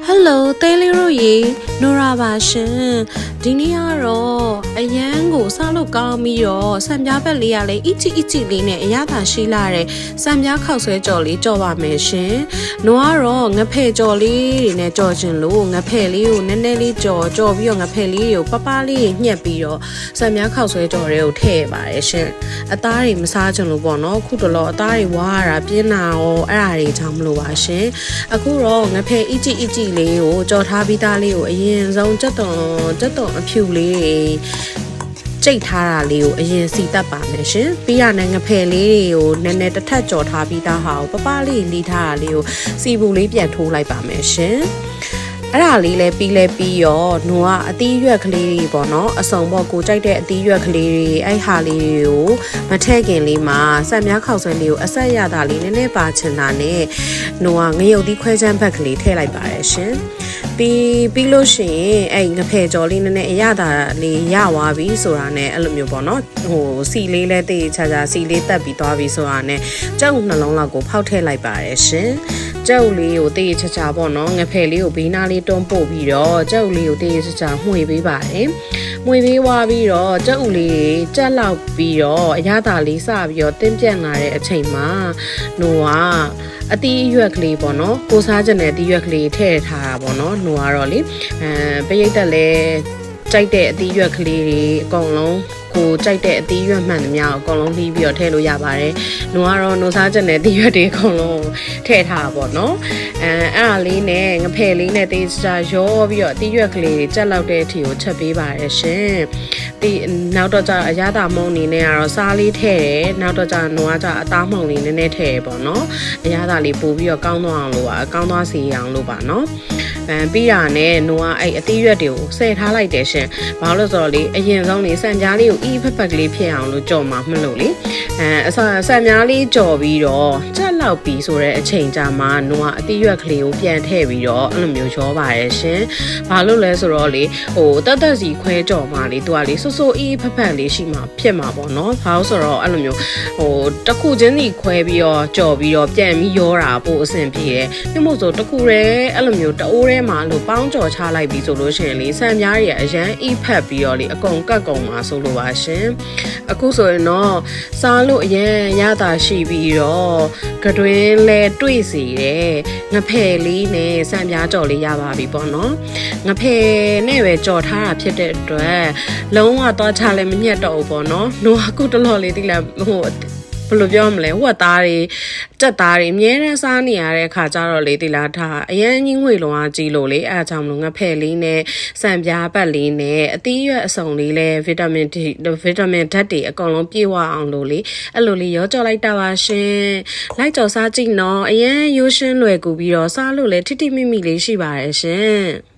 Hello တဲလေးတို့ရေနိုရာပါရှင်ဒီနေ့ကတော့အရန်ကိုစားလို့ကောင်းပြီးတော့စံပြားဘက်လေးကလည်းအီချီအီချီလေးနဲ့အရသာရှိလာတဲ့စံပြားခောက်ဆွဲကြော်လေးကြော်ပါမယ်ရှင်နိုကတော့ငဖဲ့ကြော်လေးတွေနဲ့ကြော်ချင်လို့ငဖဲ့လေးကိုနည်းနည်းလေးကြော်ကြော်ပြီးတော့ငဖဲ့လေးကိုပပလေးညှက်ပြီးတော့စံပြားခောက်ဆွဲကြော်တွေကိုထည့်ပါတယ်ရှင်အသားတွေမစားချင်လို့ပေါ့နော်ခုတလောအသားတွေဝါရတာပြင်းတာရောအဲ့ဒါတွေကြောင့်မလို့ပါရှင်အခုတော့ငဖဲ့အီချီအီချီလေးကိုကြော်ထားပြီးသားလေးကိုအရင်ဆုံးကြက်သွန်ကြက်သွန်အဖြူလေးတွေကြိတ်ထားတာလေးကိုအရင်စီတက်ပါမယ်ရှင်ပြီးရတဲ့ငဖယ်လေးတွေကိုနည်းနည်းတစ်ထပ်ကြော်ထားပြီးသားဟာကိုပပလေးလီထားတာလေးကိုစီဘူးလေးပြန်ထိုးလိုက်ပါမယ်ရှင် အဲ့ဒါလေးလည်းပြီးလဲပြီးရောနှုံကအသီးရွက်ကလေးတွေပေါ့နော်အစုံပေါ့ကိုကြိုက်တဲ့အသီးရွက်ကလေးတွေအဲ့ဟာလေးတွေကိုမထည့်ခင်လေးမှာစံများခောက်ဆွဲလေးကိုအဆက်ရတာလေးနည်းနည်းပါချင်တာနဲ့နှုံကငရုတ်သီးခွဲချမ်းဘက်ကလေးထည့်လိုက်ပါတယ်ရှင်ပြီးပြီးလို့ရှိရင်အဲ့ငဖယ်ကြော်လေးနည်းနည်းအရသာလေးရသွားပြီဆိုတာနဲ့အဲ့လိုမျိုးပေါ့နော်ဟိုစီလေးလဲတေးချာချာစီလေးတက်ပြီးသွားပြီဆိုတာနဲ့ကြောက်နှလုံးလောက်ကိုဖောက်ထည့်လိုက်ပါတယ်ရှင်။ ကြောက်လေးကိုတေးချာချာပေါ့နော်ငဖယ်လေးကိုဘေးနားလေးတွန်းပို့ပြီးတော့ကြောက်လေးကိုတေးချာချာမှွေပေးပါတယ်မှွေပေးသွားပြီးတော့ကြောက်လေးကြက်လောက်ပြီးတော့အရသာလေးစပြီးတော့တင်းပြန့်လာတဲ့အချိန်မှာဟိုကအတီးအရွက်ကလေးပေါ့နော်ကိုစားကျင်တဲ့အတီးရွက်ကလေးထည့်ထားတာပေါ့နော်ဟိုကတော့လေအဲပရိတ်တက်လဲကြိုက်တဲ့အသီးရွက်ကလေးတွေအကုန်လုံး ကိုကြိုက်တဲ့အသီးရွက်မှန်သမျှကိုအကုန်လုံးပြီးပြီးတော့ထည့်လို့ရပါတယ်။နှုံကတော့နှုံစားချက်နဲ့အသီးရွက်တွေအကုန်လုံးထည့်ထားပါတော့။အဲအဲ့ဒါလေးနဲ့ငဖယ်လေးနဲ့တေးစာရောပြီးတော့အသီးရွက်ကလေးတွေကြက်လောက်တဲ့အထီကိုချက်ပေးပါတယ်ရှင်။ပြီးနောက်တော့ကျအရသာမုံနေနဲ့ကတော့စားလေးထည့်တယ်။နောက်တော့ကျနှုံကကျအသားမှုံလေးနည်းနည်းထည့်ရပေါ့နော်။အရသာလေးပို့ပြီးတော့ကောင်းသွားအောင်လို့ပါ။ကောင်းသွားစေအောင်လို့ပါနော်။ အဲပြီးတာနဲ့နှုံကအဲ့အသီးရွက်တွေကိုဆယ်ထားလိုက်တယ်ရှင်။ဘာလို့လဲဆိုတော့လေအရင်ဆုံးလေစံကြားလေးကိုအီးဖက်ဖက်ကလေးဖြစ်အောင်လို့ကြော်မှာမလို့လေအဲအစဆံများလေးကြော်ပြီးတော့ကြက် လောက်ပြီးဆိုတဲ့အချိန်ကြာမှာနှုံကအတိရွက်ကလေးကိုပြန်ထည့်ပြီးတော့အဲ့လိုမျိုးရောပါရဲ့ရှင်ဘာလို့လဲဆိုတော့လေဟိုတက်တက်စီခွဲကြော်မှာလေသူကလေဆိုဆိုအီးဖက်ဖက်လေးရှိမှဖြစ်မှာပေါ့နော်ဘာလို့ဆိုတော့အဲ့လိုမျိုးဟိုတစ်ခုချင်းစီခွဲပြီးတော့ကြော်ပြီးတော့ပြန်ပြီးရောတာပို့အဆင်ပြေတယ်ညမို့ဆိုတစ်ခုတည်းအဲ့လိုမျိုးတအိုးထဲမှာလို့ပေါင်းကြော်ချလိုက်ပြီးဆိုလို့ရှိရင်လေဆံများတွေအရန်အီးဖက်ပြီးတော့လေအကုန်ကတ်ကုန်မှာဆိုလို့ပါရှင်အခုဆိုရင်တော့စားလို့အရင်ရတာရှိပြီးတော့ကတွင်းလဲတွေ့စီတယ်ငဖယ်လေးနဲ့စံပြားကြော်လေးရပါပြီပေါ့နော်ငဖယ်နဲ့ပဲကြော်ထားတာဖြစ်တဲ့အတွက်လုံးဝသွားချလဲမညက်တော့ဘူးပေါ့နော်။နိုအခုတလော်လေးတိလာဟိုဘ ယ်လိုပြောမလဲဝက်သားတွေတက်သားတွေအများနဲ့စားနေရတဲ့အခါကျတော့လေဒီလားထားအရန်ကြီးငွေလုံးအားကြီးလို့လေအဲအကြောင်းမလို့ငဖဲ့လေးနဲ့စံပြားပတ်လေးနဲ့အသီးရွက်အစုံလေးလဲဗီတာမင် D ဗီတာမင်ဓာတ်တွေအကုန်လုံးပြည့်ဝအောင်လို့လေအဲ့လိုလေးရောကြော်လိုက်တာပါရှင်လိုက်ကြော်စားကြည့်နော်အရန်ရိုးရှင်းလွယ်ကူပြီးတော့စားလို့လေထိထိမိမိလေးရှိပါတယ်ရှင်